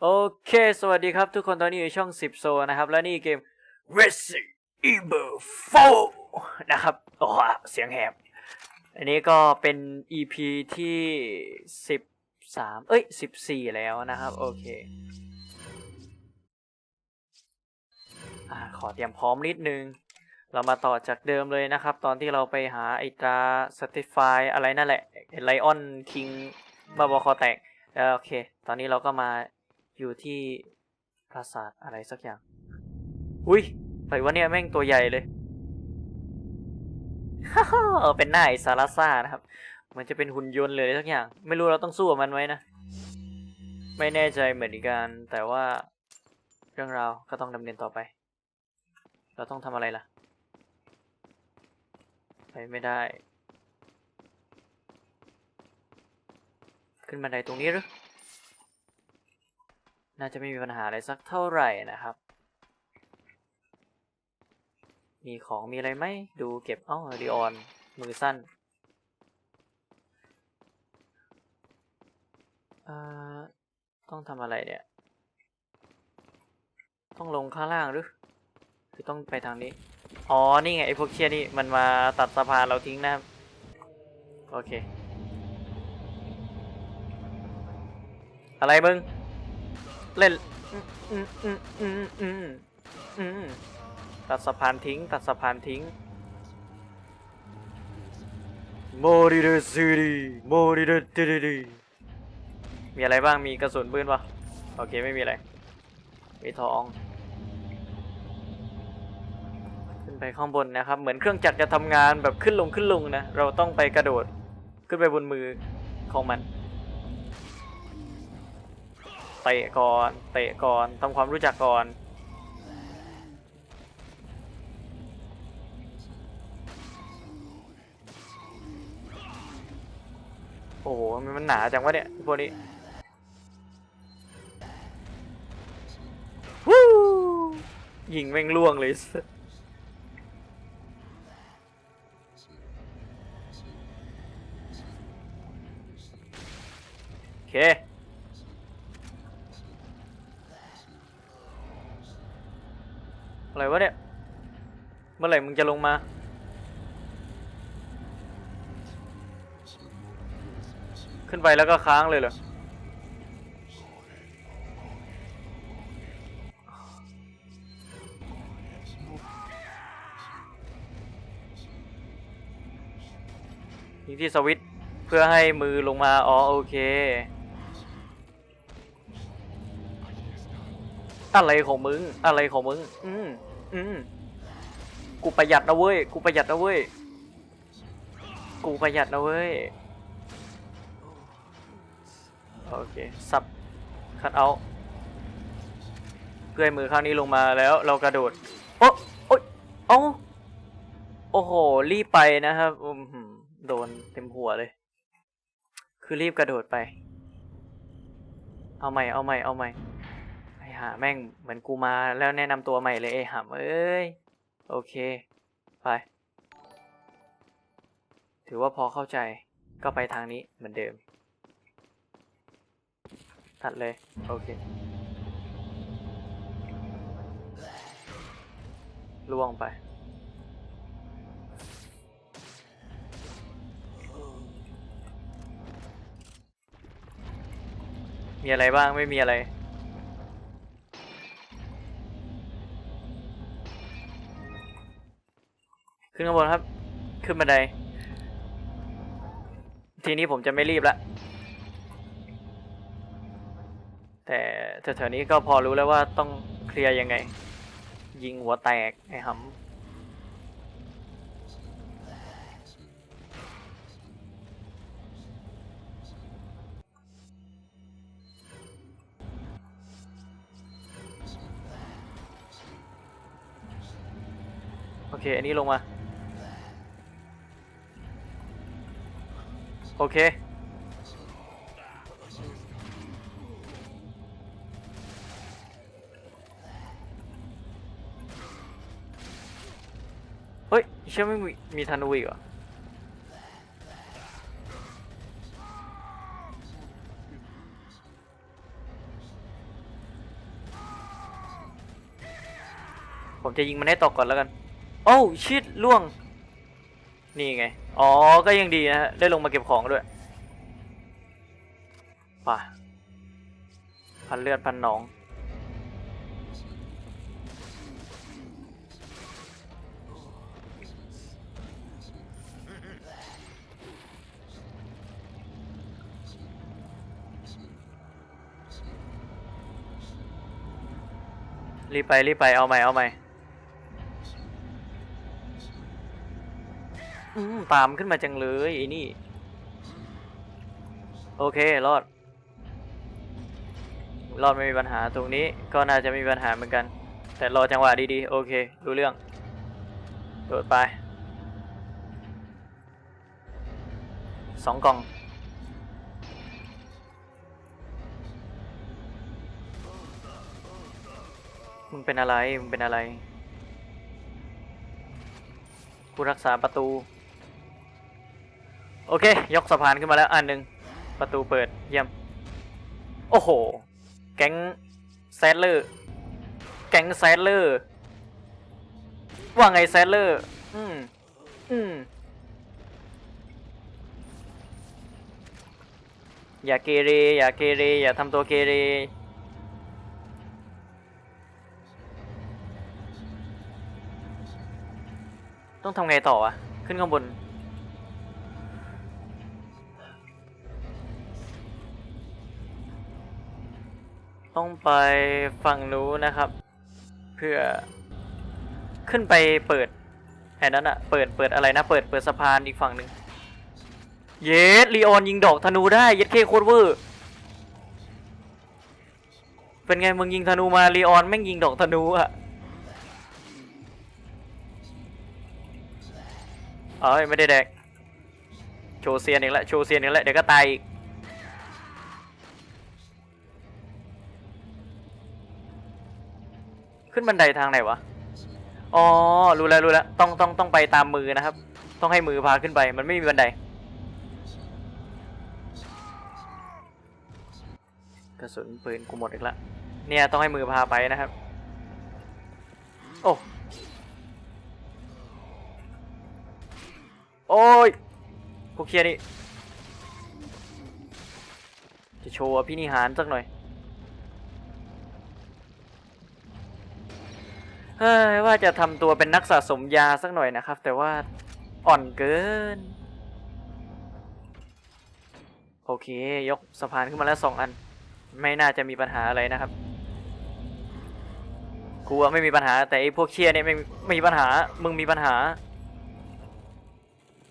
โอเค สวัสดีครับทุกคนตอนนี้อยู่ช่อง 10 โซนะครับ และนี่เกม Resident Evil 4 นะครับโอ้เสียงแหบ อันนี้ก็เป็น EP ที่ 13 เอ้ย 14 แล้วนะครับ โอเคอ่าขอเตรียมพร้อมนิดนึง เรามาต่อจากเดิมเลยนะครับ ตอนที่เราไปหาไอตรา Certify อะไรนั่นแหละไลออนคิงบาบอคอแตกโอเค ตอนนี้เราก็มาอยู่ที่ปราสาทอะไรสักอย่าง อุ้ยใครว่าเนี่ยแม่งตัวใหญ่เลยเออเป็นหน้าไอซาราซ่านะครับ มันจะเป็นหุ่นยนต์เลยสักอย่าง ไม่รู้เราต้องสู้กับมันไว้นะ ไม่แน่ใจเหมือนกัน แต่ว่าเรื่องราวก็ต้องดำเนินต่อไป เราต้องทำอะไรล่ะ ไปไม่ได้ ขึ้นบันไดตรงนี้หรือ น่าจะไม่มีปัญหาอะไรสักเท่าไหร่นะครับ มีของมีอะไรไหมดูเก็บอ้อดีออน มือสั้นเอ่อต้องทำอะไรเนี่ย ต้องลงข้างล่างหรือคือต้องไปทางนี้ อ๋อ นี่ไงไอ้พวกเชียนี่ มันมาตัดสะพานเราทิ้งนะครับ โอเค อะไรมึง เล่นอืมอืมอืมอืมอืมอืมตัดสะพานทิ้ง ตัดสะพานทิ้งโมริเดซิริโมริเดเดเดมีอะไรบ้างมีกระสุนปืนปะโอเคไม่มีอะไร มีทองขึ้นไปข้างบนนะครับ เหมือนเครื่องจักรจะทำงานแบบขึ้นลงขึ้นลงนะ เราต้องไปกระโดดขึ้นไปบนมือของมัน เตะก่อน เตะก่อนทำความรู้จักก่อนโอ้โหมันมันหนาจังวะเนี่ยพวกนี้วู้ยิงแม่งล่วงเลย โอเค อะไร วะเนี่ย เมื่อไหร่มึงจะลงมา ขึ้นไปแล้วก็ค้างเลยเหรอนี่ที่สวิตเพื่อให้มือลงมา อ๋อโอเคอะไรของมึง อะไรของมึง อืม อืมกูประหยัดนะเว้ย กูประหยัดนะเว้ย กูประหยัดนะเว้ย โอเค สับ คัดเอา เพื่อให้มือข้างนี้ลงมาแล้วเรากระโดด โอ๊ะโอ๊ยเอ้าโอ้โห รีบไปนะครับอืมโดนเต็มหัวเลย คือรีบกระโดดไป เอาใหม่ เอาใหม่ เอาใหม่ ห่าแม่งเหมือนกูมาแล้วแนะนำตัวใหม่เลยไอ้ห่าเอ้ย โอเค ไป ถือว่าพอเข้าใจก็ไปทางนี้เหมือนเดิม ตัดเลย โอเคล่วงไปมีอะไรบ้างไม่มีอะไร ขึ้นข้างบนครับ ขึ้นบันได ทีนี้ผมจะไม่รีบละ แต่แถวๆนี้ก็พอรู้แล้วว่าต้องเคลียร์ยังไง ยิงหัวแตกไอ้หำโอเค อันนี้ลงมา โอเค เฮ้ยเชื่อไม่มีมีธนูอีกเหรอผมจะยิงมันให้ตกก่อนแล้วกัน โอ้ชิดล่วง นี่ไง อ๋อ ก็ยังดีนะฮะ ได้ลงมาเก็บของด้วยป่ะพันเลือดพันหนอง รีบไป รีบไป เอาใหม่ เอาใหม่ อืมตามขึ้นมาจังเลยไอ้นี่ โอเค รอด รอดไม่มีปัญหาตรงนี้ ก็น่าจะมมีปัญหาเหมือนกัน แต่รอจังหวะดีๆ โอเค รู้เรื่อง โดดไป สองกล่อง มึงเป็นอะไร มึงเป็นอะไรกูรักษาประตู โอเค ยกสะพานขึ้นมาแล้วอันหนึ่งประตูเปิดเยี่ยม โอ้โห แก๊งแซดเลอร์แก๊งแซดเลอร์ว่าไงแซดเลอร์อืมอืมอย่าเกเรอย่าเกเรอย่าทำตัวเกเรต้องทำไงต่อวะขึ้นข้างบน ต้องไปฝั่งนู้นนะครับ เพื่อขึ้นไปเปิดไอ้นั้นอะเปิดเปิดอะไรนะ เปิดเปิดสะพานอีกฝั่งหนึ่งเยสลีออนยิงดอกธนูได้เย็ดเคโคตรเวอร์เป็นไงมึงยิงธนูมาลีออนแม่งยิงดอกธนูอะเอ้ยไม่ได้แดกโชว์เซียนอีกแล้วโชว์เซียนอีกแล้วเดี๋ยวก็ตายอีก ขึ้นบันไดทางไหนวะ อ๋อ รู้แล้วรู้แล้ว ต้องต้องต้องไปตามมือนะครับ ต้องให้มือพาขึ้นไป มันไม่มีบันได กระสุนปืนกูหมดอีกแล้วเนี่ยต้องให้มือพาไปนะครับ โอ้ โอ้ยพวกเคียนี่ จะโชว์อภินิหารสักหน่อย เฮ้ยว่าจะทำตัวเป็นนักสะสมยาสักหน่อยนะครับ แต่ว่าอ่อนเกิน โอเค ยกสะพานขึ้นมาแล้วสองอัน ไม่น่าจะมีปัญหาอะไรนะครับกูว่าไม่มีปัญหา แต่ไอ้พวกเชียเนี่ยไม่ไม่มีปัญหา มึงมีปัญหา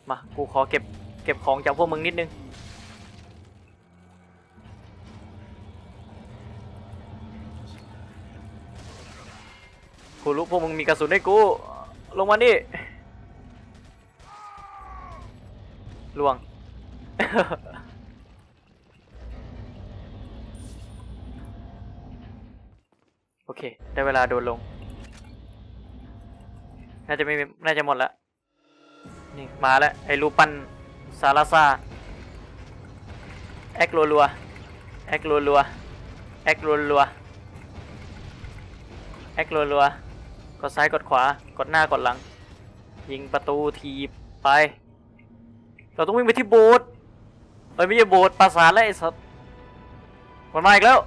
มา กูขอเก็บเก็บของจากพวกมึงนิดนึง กูรู้พวกมึงมีกระสุนให้กู ลงมานี่ล่วง โอเค ได้เวลาโดนลง น่าจะไม่น่าจะหมดแล้วนี่ มาแล้ว ไอ้รูปันซาลาซาแอครัวๆแอครัวๆแอครัวๆแอครัวๆ กดซ้ายกดขวากดหน้ากดหลัง ยิงประตูทีบไป เราต้องวิ่งไปที่โบสถ์เอ้ยไม่ใช่โบสถ์ปราสาทแล้วไอ้สัสมันมาอีกแล้ว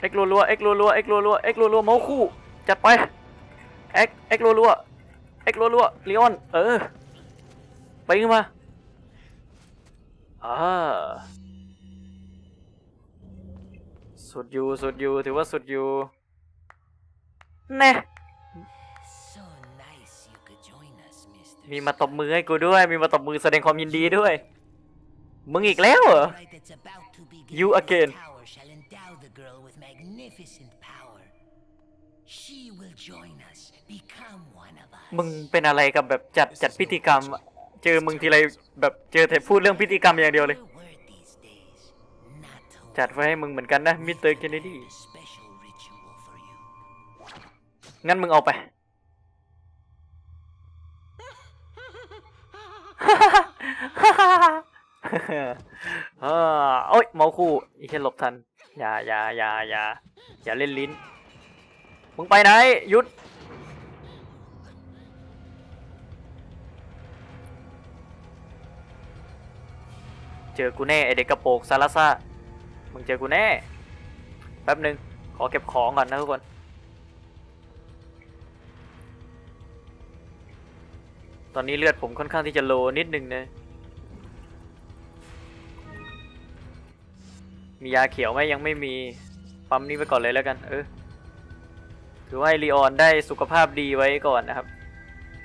เอ็กรัวๆเอ็กรัวๆเอ็กรัวๆเอ็กรัวๆเมาส์คู่จัดไปเอ็กเอ็กรัวๆเอ็กรัวๆลีออนเออไปขึ้นมาอ่าสุดอยู่สุดอยู่ถือว่าสุดอยู่ แน่ So nice you could join us, Mr. มีมาตบมือให้กูด้วย มีมาตบมือแสดงความยินดีด้วย มึงอีกแล้วเหรอ Right that's about to begin. You This again. Tower shall endow the girl with magnificent power. She will join us, become one of us. มึงเป็นอะไรกับแบบจัดจัดพิธีกรรมอะเจอมึงทีไรแบบเจอแต่พูดเรื่องพิธีกรรมอย่างเดียวเลย Her word these days, not to จัดไว้ให้มึงเหมือนกันนะมิสเตอร์เคนเนดี งั้นมึงเอาไป เออโอ้ยเมาคู่อีแค่หลบทัน อย่าอย่าอย่าอย่าอย่าเล่นลิ้น มึงไปไหนหยุด เจอกูแน่ไอเด็กกระโปรงซาลาซ่า มึงเจอกูแน่ แป๊บหนึ่งขอเก็บของก่อนนะทุกคน ตอนนี้เลือดผมค่อนข้างที่จะโลนิดนึงนะ มียาเขียวไหมยังไม่มี ปั๊มนี้ไปก่อนเลยแล้วกัน เออ ถือว่าให้ลีออนได้สุขภาพดีไว้ก่อนนะครับ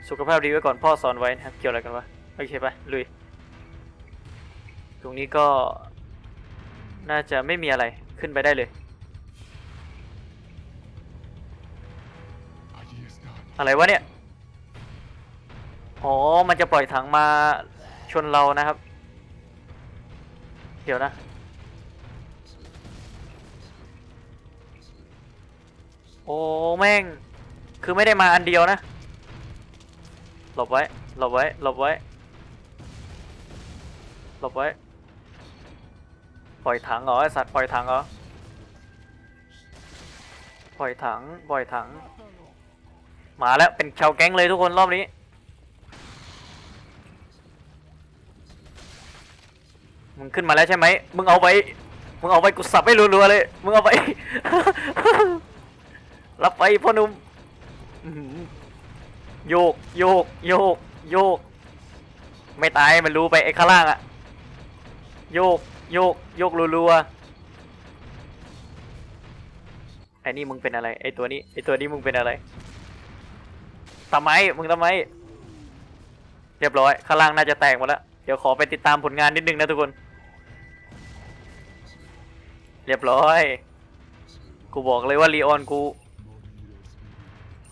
สุขภาพดีไว้ก่อนพ่อสอนไว้นะครับ เกี่ยวอะไรกันวะ โอเคปะลุย ตรงนี้ก็ น่าจะไม่มีอะไร ขึ้นไปได้เลย อะไรวะเนี่ย อ๋อ มันจะปล่อยถังมาชนเรานะครับ เดี๋ยวนะ โอ้แม่ง คือไม่ได้มาอันเดียวนะ หลบไว้ หลบไว้ หลบไว้ หลบไว้ ปล่อยถังเหรอไอสัตว์ปล่อยถังเหรอ ปล่อยถัง ปล่อยถัง มาแล้วเป็นชาวแก๊งเลยทุกคนรอบนี้ มึงขึ้นมาแล้วใช่ไหมมึงเอาไปมึงเอาไปกูสับให้รัวๆเลย มึงเอาไปรับไปพ่อหนุ่มโยกโยกโยกโยก ไม่ตายมันรู้ไปไอ้ข้างล่างอะโยกโยกโยกรัวๆไอ้นี่มึงเป็นอะไรไอ้ตัวนี้ไอ้ตัวนี้มึงเป็นอะไรทำไมมึงทำไม เรียบร้อยข้างล่างน่าจะแตกหมดแล้ว เดี๋ยวขอไปติดตามผลงานนิดนึงนะทุกคน เรียบร้อย กูบอกเลยว่าลีออนกู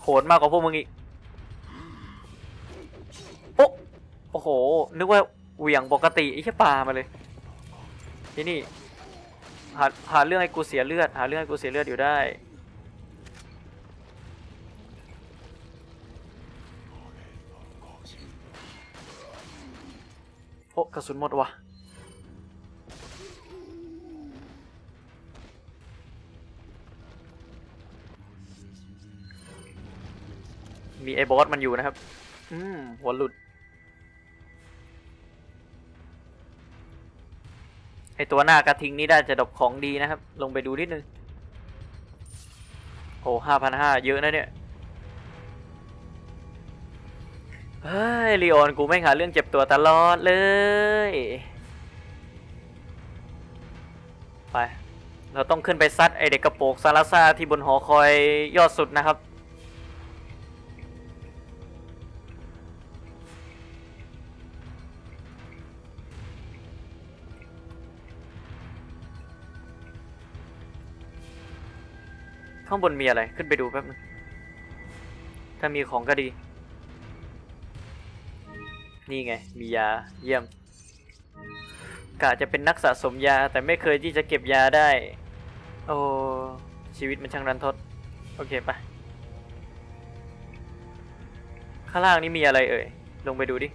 โหดมากกว่าพวกมึงอีก โอะโอ้โห นึกว่าเหวี่ยงปกติไอ้แค่ปลามาเลย ที่นี่ หาหาเรื่องให้กูเสียเลือด หาเรื่องให้กูเสียเลือดอยู่ได้ โอ้กระสุนหมดว่ะ มีไอ้บอสมันอยู่นะครับ อืมหัวหลุด ไอตัวหน้ากระทิงนี่ได้จะดบของดีนะครับ ลงไปดูนิดนึง โอ้ห้าพันห้าเยอะนะเนี่ยเฮ้ยลีออนกูไม่หาเรื่องเจ็บตัวตลอดเลย ไป เราต้องขึ้นไปซัดไอเด็กกระโปงซาลาซาที่บนหอคอยยอดสุดนะครับ ข้างบนมีอะไร ขึ้นไปดูแป๊บนึงถ้ามีของก็ดี นี่ไง มียาเยี่ยมกะจะเป็นนักสะสมยาแต่ไม่เคยที่จะเก็บยาได้ โอ้ชีวิตมันช่างรันทด โอเคไปข้างล่างนี่มีอะไรเอ่ย ลงไปดูดิ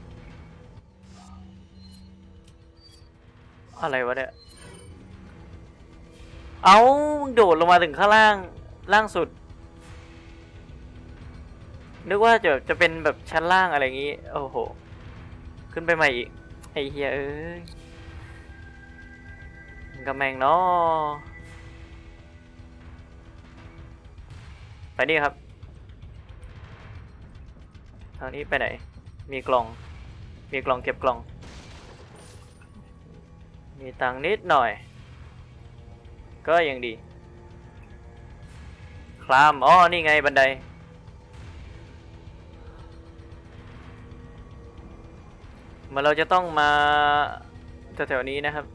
อะไรวะเนี่ย เอามึงโดดลงมาถึงข้างล่าง ล่างสุด นึกว่าจะจะเป็นแบบชั้นล่างอะไรอย่างงี้ โอ้โห ขึ้นไปใหม่อีก ไอ้เฮียเอ้ยกำแมงเนาะไปนี่ครับ ทางนี้ไปไหน มีกล่อง มีกล่องเก็บกล่อง มีตังนิดหน่อย ก็ยังดี คลามอ๋อนี่ไงบันไดมันเราจะต้องมาแถวๆนี้นะครับ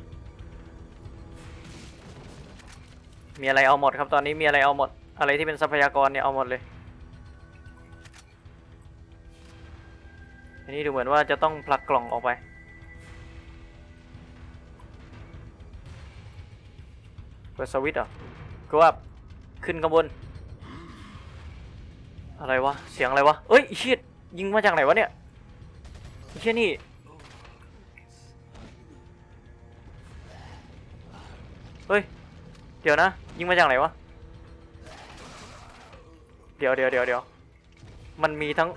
มีอะไรเอาหมดครับตอนนี้มีอะไรเอาหมด อะไรที่เป็นทรัพยากรเนี่ยเอาหมดเลยอันนี้ดูเหมือนว่าจะต้องผลักกล่องออกไป เปิดสวิตช์เหรอก็ว่าขึ้นข้างบน อะไรวะ เสียงอะไรวะ เอ้ยไอเชิดยิงมาจากไหนวะเนี่ยไอเชี่ยนี่ เฮ้ย เดี๋ยวนะ ยิงมาจากไหนวะ เดี๋ยวเดี๋ยวเดี๋ยวเดี๋ยว มันมีทั้ง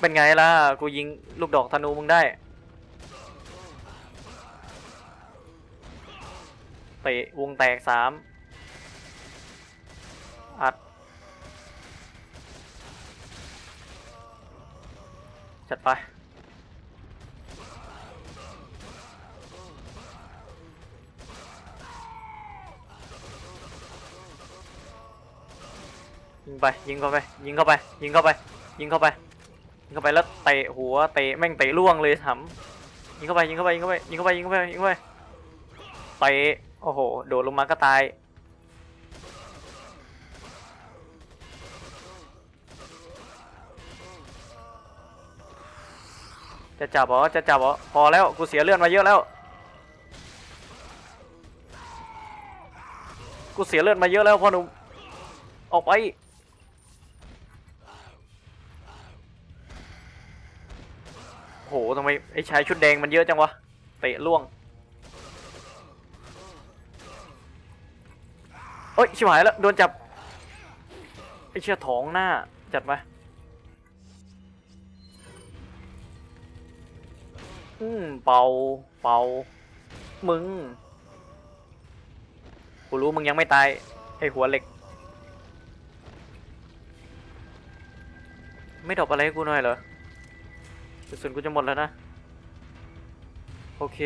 เป็นไงล่ะ กูยิงลูกดอกธนูมึงได้เตะวงแตกสาม จัดไป ยิงไป ยิงเข้าไป ยิงเข้าไป ยิงเข้าไป ยิงเข้าไป ยิงเข้าไปแล้วเตะหัวเตะแม่งเตะล่วงเลยทำยิงเข้าไปยิงเข้าไปยิงเข้าไปยิงเข้าไปยิงเข้าไปยิงเข้าไปเตะโอ้โห โดดลงมาก็ตาย จะจับเหรอจะจับเหรอพอแล้วกูเสียเลือดมาเยอะแล้ว กูเสียเลือดมาเยอะแล้วพ่อหนุ่มออกไปโหทำไมไอ้ชายชุดแดงมันเยอะจังวะเตะล่วงเอ้ยชิบหายแล้วโดนจับไอ้เชี่ยท้องหน้าจัดมา อืมเป่าเป่ามึง กูรู้มึงยังไม่ตาย ไอหัวเหล็ก ไม่ดรอปอะไรให้กูหน่อยเหรอกระสุนกูจะหมดแล้วนะ โอเค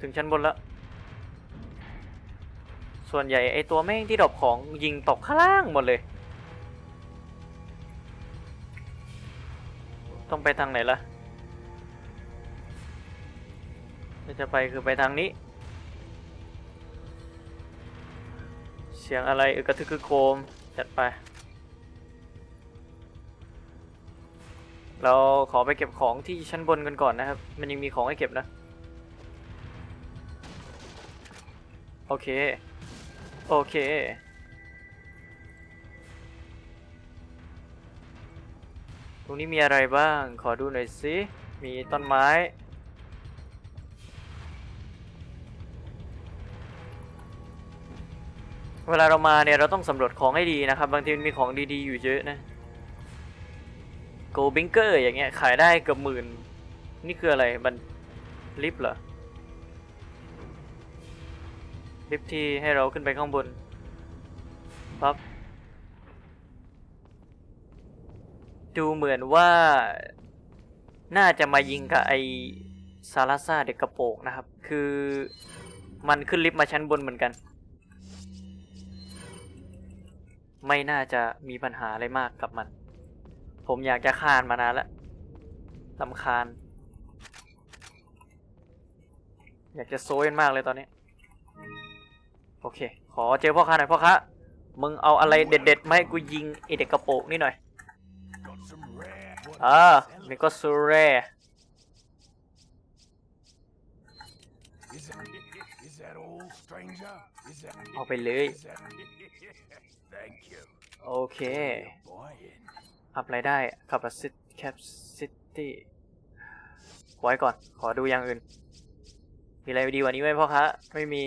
ถึงชั้นบนแล้ว ส่วนใหญ่ไอตัวแม่งที่ดรอปของยิงตกข้างล่างหมดเลย ต้องไปทางไหนล่ะ ถ้าจะไปคือไปทางนี้ เสียงอะไรออกระทึกคือโคมจัดไป เราขอไปเก็บของที่ชั้นบนกันก่อนนะครับ มันยังมีของให้เก็บนะ โอเค โอเคตรงนี้มีอะไรบ้าง ขอดูหน่อยสิ มีต้นไม้ เวลาเรามาเนี่ยเราต้องสำรวจของให้ดีนะครับ บางทีมันมีของดีๆอยู่เยอะนะโกบิงเกอร์อย่างเงี้ยขายได้เกือบหมื่น นี่คืออะไรมันลิฟต์เหรอลิฟต์ที่ให้เราขึ้นไปข้างบนปั๊บดูเหมือนว่า น่าจะมายิงกับไอซาลาซาเด็กกระโปงนะครับ คือมันขึ้นลิฟต์มาชั้นบนเหมือนกัน ไม่น่าจะมีปัญหาอะไรมากกับมัน ผมอยากจะคานมานานแล้วลำคาญ อยากจะโซยมันมากเลยตอนนี้ โอเค ขอเจอพ่อค้าหน่อยพ่อค้า มึงเอาอะไรเด็ดๆมาให้กูยิงไอเด็กกระโปงนี่หน่อย Got some rare. What อ่า is นี่ก็ซูเร่เอาไปเลย โอเค Buying. อัพรายได้ capacity capacity ไว้ก่อน ขอดูอย่างอื่น มีอะไรดีกว่านี้ไหมพ่อค้าไม่มี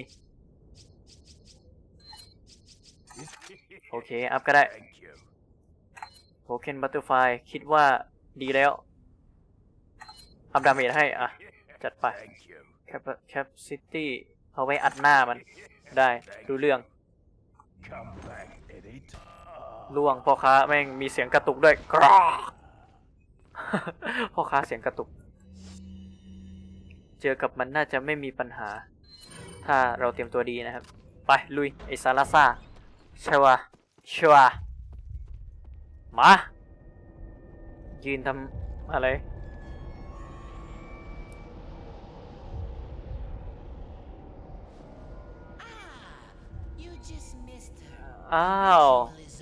โอเค อัพก็ได้ Thank you. โ o เ e n Butterfly คิดว่าดีแล้ว อัพดาเมจให้ อะ จัดไป Thank you. Cap- capacity เอาไว้อัดหน้ามันได้ ดูเรื่อง Come back anytime. ล่วงพ่อค้าแม่งมีเสียงกระตุกด้วยกรอกพ่อค้าเสียงกระตุก เจอกับมันน่าจะไม่มีปัญหา ถ้าเราเตรียมตัวดีนะครับ ไปลุยไอซาลาซาชวาชวามา ยืนทำอะไร You just missed her. อ้าว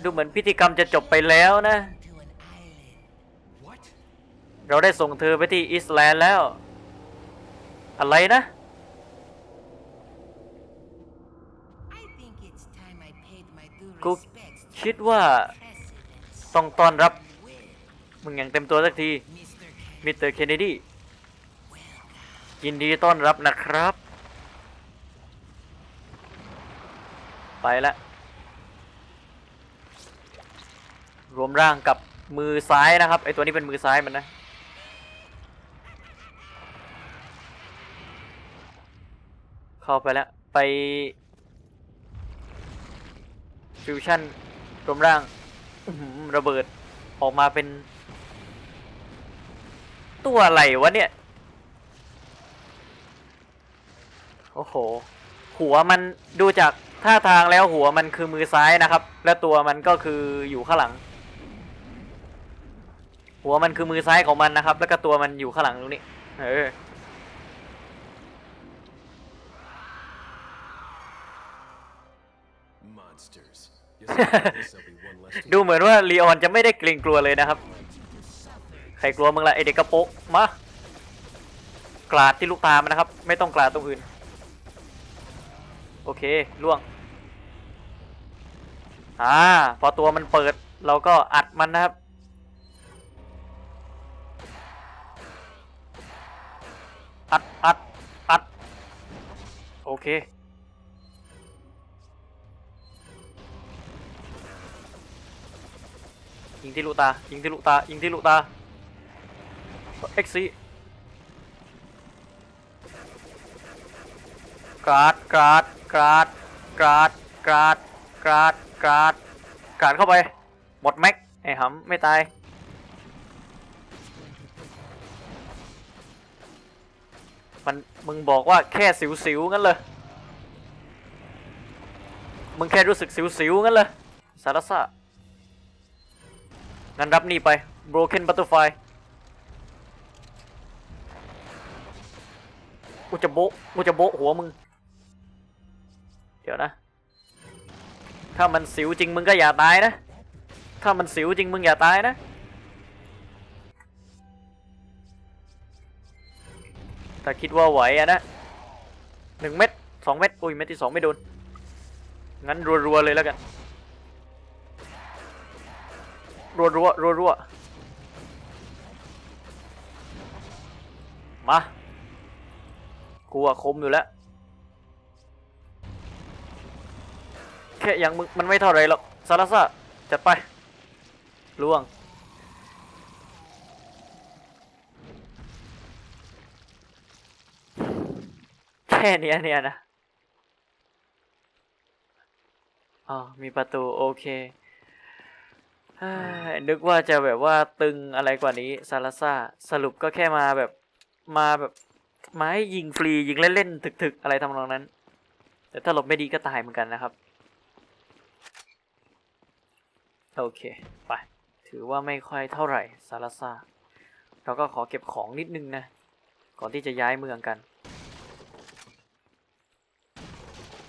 ดูเหมือนพิธีกรรมจะจบไปแล้วนะ To an island. What? เราได้ส่งเธอไปที่อิสแลนด์แล้ว อะไรนะ I think it's time I paid my due กู respects to คิดว่า presidents. ต้องต้อนรับ With มึงอย่างเต็มตัวสักที Mr. Kennedy. มิสเตอร์เคนเนดี Welcome. ยินดีต้อนรับนะครับ ไปละ รวมร่างกับมือซ้ายนะครับไอตัวนี้เป็นมือซ้ายมันนะเข้าไปแล้วไปฟิวชั่นรวมร่างระเบิดออกมาเป็น ตัวอะไรวะเนี่ย โอ้โห หัวมันดูจากท่าทางแล้วหัวมันคือมือซ้ายนะครับ และตัวมันก็คืออยู่ข้างหลัง หัวมันคือมือซ้ายของมันนะครับ แล้วก็ตัวมันอยู่ข้างหลังตรงนี้ เออ Monsters. Guess after this there'll be one less to ดูเหมือนว่าลีออนจะไม่ได้เกรงกลัวเลยนะครับ ใครกลัวมึงละไอเด็กกระโปะมากราดที่ลูกตามันนะครับ ไม่ต้องกราดตรงอื่น โอเคล่วง อ่า พอตัวมันเปิด เราก็อัดมันนะครับ เค ยิงที่ลูกตา ยิงที่ลูกตา ยิงที่ลูกตา เอ็กซีกราดกราดกราดกราดกราดกราดกราดกราดเข้าไป หมดแม็กไอ้หำไม่ตาย มันมึงบอกว่าแค่สิวๆงั้นเลยมึงแค่รู้สึกสิวๆงั้นเลยสารสะงั้นรับนี่ไป Broken Butterfly กูจะโบกูจะโบหัวมึง เดี๋ยวนะ ถ้ามันสิวจริงมึงก็อย่าตายนะ ถ้ามันสิวจริงมึงอย่าตายนะ ถ้าคิดว่าไหวอะนะหนึ่งเม็ดสองเม็ดอุ้ยเม็ดที่สองไม่โดน งั้นรัวๆเลยแล้วกัน รัวรัวรัวรัวมา กูอะคมอยู่แล้ว แค่อย่างมึงมันไม่เท่าไรหรอกซาลาซ่าจัดไปล่วง แค่เนี้ยเนี่ยนะอ๋อมีประตูโอเคเฮ้ยนึกว่าจะแบบว่าตึงอะไรกว่านี้ซาลาซ่าสรุปก็แค่มาแบบมาแบบมาให้ยิงฟรียิงเล่นๆถึกๆ อะไรทำนองนั้น แต่ถ้าหลบไม่ดีก็ตายเหมือนกันนะครับ โอเค ไป ถือว่าไม่ค่อยเท่าไหร่ซาลาซ่าเราก็ขอเก็บของนิดนึงนะ ก่อนที่จะย้ายเมืองกัน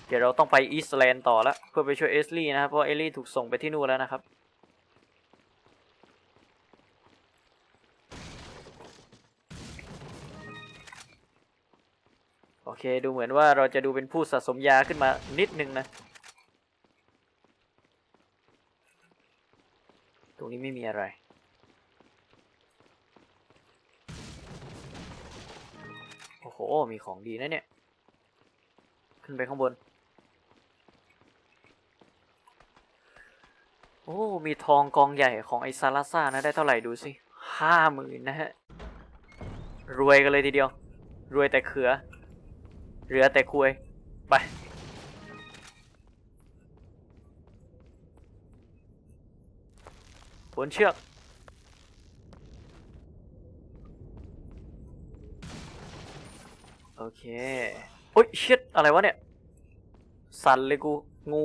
เดี๋ยวเราต้องไปอีสแลนด์ต่อแล้วเพื่อไปช่วยเอสลี่นะครับเพราะเอสลี่ถูกส่งไปที่นู่นแล้วนะครับโอเคดูเหมือนว่าเราจะดูเป็นผู้สะสมยาขึ้นมานิดนึงนะ ตรงนี้ไม่มีอะไร โอ้โห มีของดีนะเนี่ย ขึ้นไปข้างบน โอ้ มีทองกองใหญ่ของไอซาลาซ่านะได้เท่าไหร่ดูสิห้าหมื่นนะฮะ รวยกันเลยทีเดียว รวยแต่เขือ เหลือแต่คุย ไป ผลเชือก โอเคโอ้ยชิดอะไรวะเนี่ย สันเลยกู งู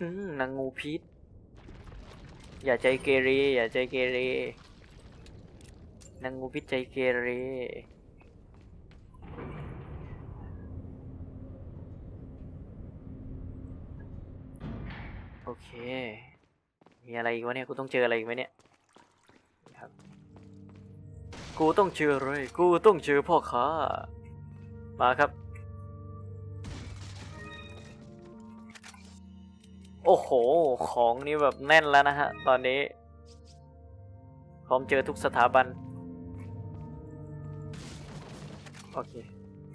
อืมนางงูพิษ อย่าใจเกเรอย่าใจเกเรนางงูพิษใจเกเรโอเค มีอะไรอีกวะเนี่ย กูต้องเจออะไรอีกไหมเนี่ยครับ กูต้องเจออะไรกูต้องเจอพ่อค้า มาครับ โอ้โห ของนี่แบบแน่นแล้วนะฮะ ตอนนี้ พร้อมเจอทุกสถาบัน โอเค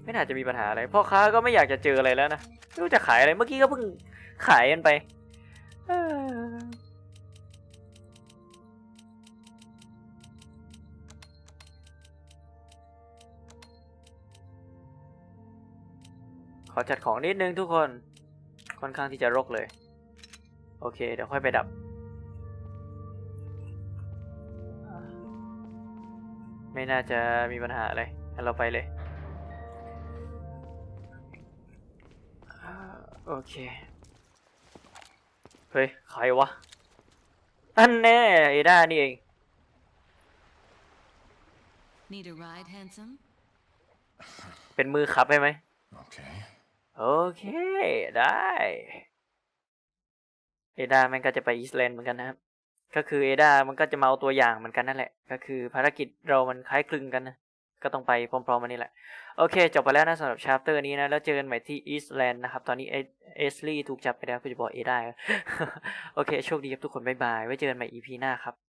ไม่น่าจะมีปัญหาอะไร พ่อค้าก็ไม่อยากจะเจออะไรแล้วนะ ไม่รู้จะขายอะไร เมื่อกี้ก็เพิ่งขายกันไป ขอจัดของนิดนึงทุกคน ค่อนข้างที่จะรกเลย โอเค เดี๋ยวค่อยไปดับ ไม่น่าจะมีปัญหาอะไรงั้นเราไปเลยอ่าโอเค เฮ้ย ใครวะ อันแน่เอด้านี่เอง Need a ride, handsome? เป็นมือขับใช่ไหม Okay. โอเค ได้ เอดามันก็จะไปอิสแลนด์เหมือนกันนะครับ ก็คือเอดามันก็จะมาเอาตัวอย่างเหมือนกันนั่นแหละ ก็คือภารกิจเรามันคล้ายคลึงกันนะ ก็ต้องไปพร้อมๆมันนี่แหละ โอเค จบไปแล้วนะสำหรับชาร์เตอร์นี้นะ แล้วเจอกันใหม่ที่อีสแลนด์นะครับ ตอนนี้เอเอสลี่ถูกจับไปแล้วก็จะบอกเอดาโอเค โชคดีครับทุกคน บ๊ายบาย ไว้เจอกันใหม่ EP หน้าครับ